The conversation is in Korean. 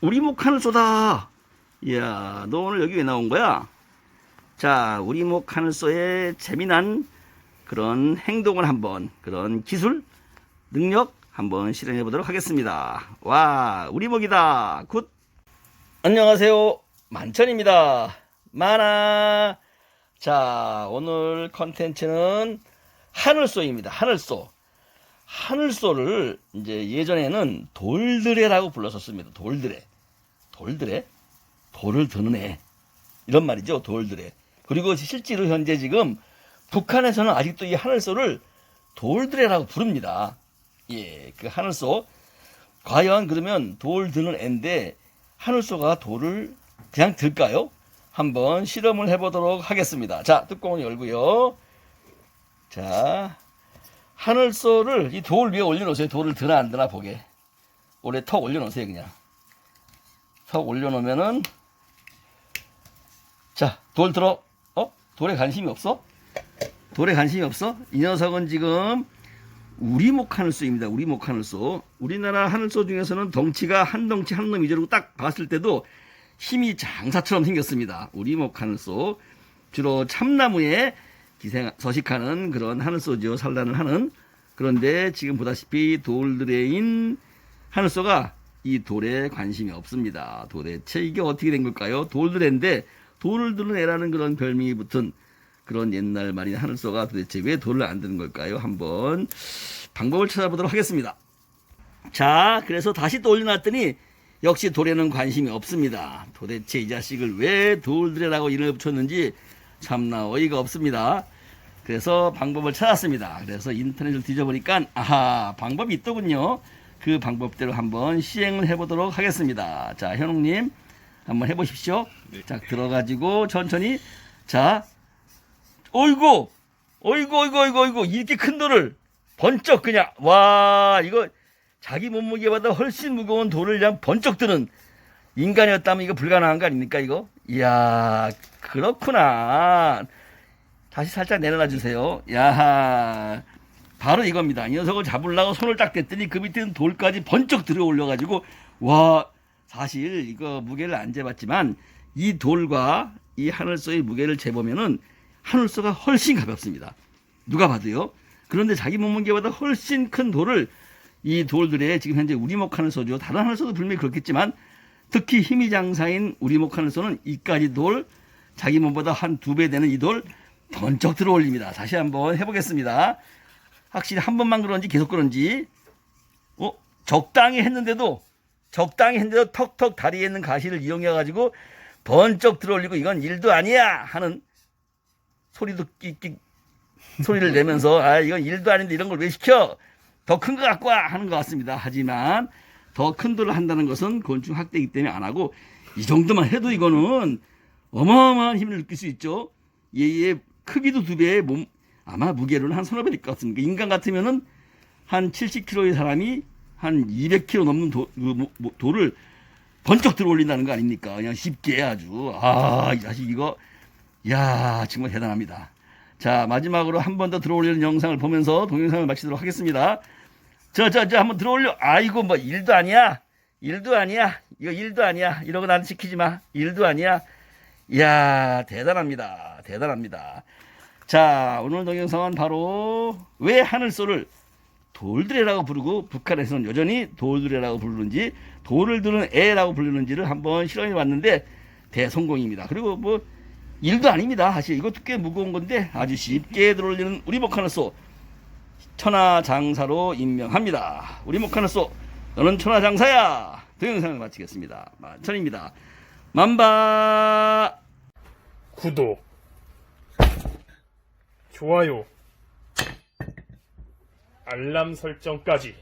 우리 목 하늘소다. 이야, 너 오늘 여기 왜 나온 거야? 자, 우리 목 하늘소의 재미난 그런 행동을 한번, 그런 기술, 능력 한번 실행해 보도록 하겠습니다. 와, 우리 목이다. 굿. 안녕하세요. 만천입니다. 만화. 자, 오늘 컨텐츠는 하늘소입니다. 하늘소. 하늘소를 이제 예전에는 돌드레라고 불렀었습니다. 돌드레. 돌드레? 돌을 드는 애. 이런 말이죠. 돌드레. 그리고 실제로 현재 지금 북한에서는 아직도 이 하늘소를 돌드레라고 부릅니다. 예, 그 하늘소. 과연 그러면 돌 드는 애인데 하늘소가 돌을 그냥 들까요? 한번 실험을 해보도록 하겠습니다. 자, 뚜껑을 열고요. 자, 하늘소를 이 돌 위에 올려놓으세요. 돌을 드나 안 드나 보게. 올해 턱 올려놓으세요, 그냥. 턱 올려놓으면은, 자, 돌 들어. 어? 돌에 관심이 없어? 돌에 관심이 없어? 이 녀석은 지금 우리목 하늘소입니다. 우리목 하늘소. 우리나라 하늘소 중에서는 덩치가 한 덩치 한 놈 이저라고 딱 봤을 때도 힘이 장사처럼 생겼습니다. 우리목 하늘소. 주로 참나무에 기생, 서식하는 그런 하늘소죠. 산란을 하는. 그런데 지금 보다시피 돌드레인 하늘소가 이 돌에 관심이 없습니다. 도대체 이게 어떻게 된 걸까요? 돌드레인데 돌을 드는 애라는 그런 별명이 붙은 그런 옛날 말인 하늘소가 도대체 왜 돌을 안 드는 걸까요? 한번 방법을 찾아보도록 하겠습니다. 자, 그래서 다시 또 올려놨더니 역시 돌에는 관심이 없습니다. 도대체 이 자식을 왜 돌드레라고 이름을 붙였는지 참나 어이가 없습니다. 그래서 방법을 찾았습니다. 그래서 인터넷을 뒤져보니까 아하 방법이 있더군요. 그 방법대로 한번 시행을 해보도록 하겠습니다. 자 현웅님 한번 해보십시오. 자 들어가지고 천천히 자 어이구 어이구 어이구 어이구 어이구 이렇게 큰 돌을 번쩍 그냥 와 이거 자기 몸무게보다 훨씬 무거운 돌을 그냥 번쩍 드는 인간이었다면 이거 불가능한 거 아닙니까 이거? 이야 그렇구나. 다시 살짝 내려놔 주세요. 야 바로 이겁니다. 이 녀석을 잡으려고 손을 딱 댔더니 그 밑에 있는 돌까지 번쩍 들어 올려가지고 와 사실 이거 무게를 안 재봤지만 이 돌과 이 하늘소의 무게를 재보면은 하늘소가 훨씬 가볍습니다. 누가 봐도요. 그런데 자기 몸무게보다 훨씬 큰 돌을 이 돌들에 지금 현재 우리 목 하늘소죠. 다른 하늘소도 분명히 그렇겠지만 특히 힘이 장사인 우리목 하늘소는 이까지 돌 자기 몸보다 한 두 배 되는 이 돌 번쩍 들어 올립니다. 다시 한번 해보겠습니다. 확실히 한 번만 그런지 계속 그런지 어 적당히 했는데도 적당히 했는데도 턱턱 다리에 있는 가시를 이용해 가지고 번쩍 들어 올리고 이건 일도 아니야 하는 소리도 끽끽 소리를 내면서 아 이건 일도 아닌데 이런 걸 왜 시켜 더 큰 거 갖고 와 하는 것 같습니다. 하지만 더 큰 돌을 한다는 것은 곤충 학대이기 때문에 안 하고 이 정도만 해도 이거는 어마어마한 힘을 느낄 수 있죠. 얘의 크기도 두 배의 몸 아마 무게로는 한 서너 배일 것 같습니다. 인간 같으면은 한 70kg의 사람이 한 200kg 넘는 도, 그 돌을 번쩍 들어 올린다는 거 아닙니까? 그냥 쉽게 아주 아, 이 자식 이거 야 정말 대단합니다. 자 마지막으로 한 번 더 들어 올리는 영상을 보면서 동영상을 마치도록 하겠습니다. 저 저 저 한번 들어 올려. 아이고 뭐 일도 아니야. 일도 아니야. 이거 일도 아니야. 이러고 나한테 시키지 마. 일도 아니야. 이야 대단합니다. 대단합니다. 자 오늘 동영상은 바로 왜 하늘소를 돌드레라고 부르고 북한에서는 여전히 돌드레라고 부르는지 돌을 드는 애라고 부르는지를 한번 실험해 봤는데 대성공입니다. 그리고 뭐 일도 아닙니다. 사실 이것도 꽤 무거운 건데 아주 쉽게 들어올리는 우리 목하늘소 천하장사로 임명합니다. 우리 목하늘소 너는 천하장사야. 동영상을 마치겠습니다. 만천입니다. 만바. 구독, 좋아요, 알람 설정까지